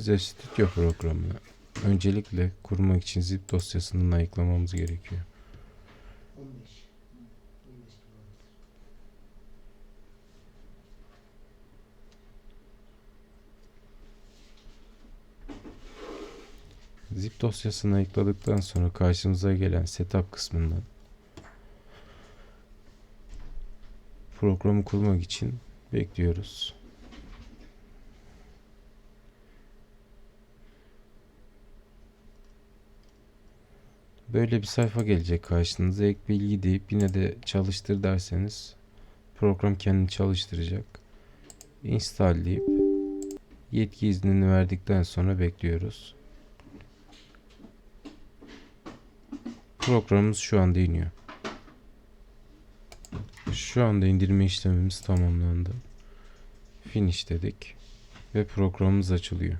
Visual Studio programını öncelikle kurmak için zip dosyasından ayıklamamız gerekiyor. 15. 15 kilometre. Zip dosyasını ayıkladıktan sonra karşımıza gelen setup kısmından programı kurmak için bekliyoruz. Böyle bir sayfa gelecek karşınıza. Ek bilgi deyip yine de çalıştır derseniz program kendini çalıştıracak. Install deyip yetki iznini verdikten sonra bekliyoruz. Programımız şu anda iniyor. Şu anda indirme işlemimiz tamamlandı. Finish dedik ve programımız açılıyor.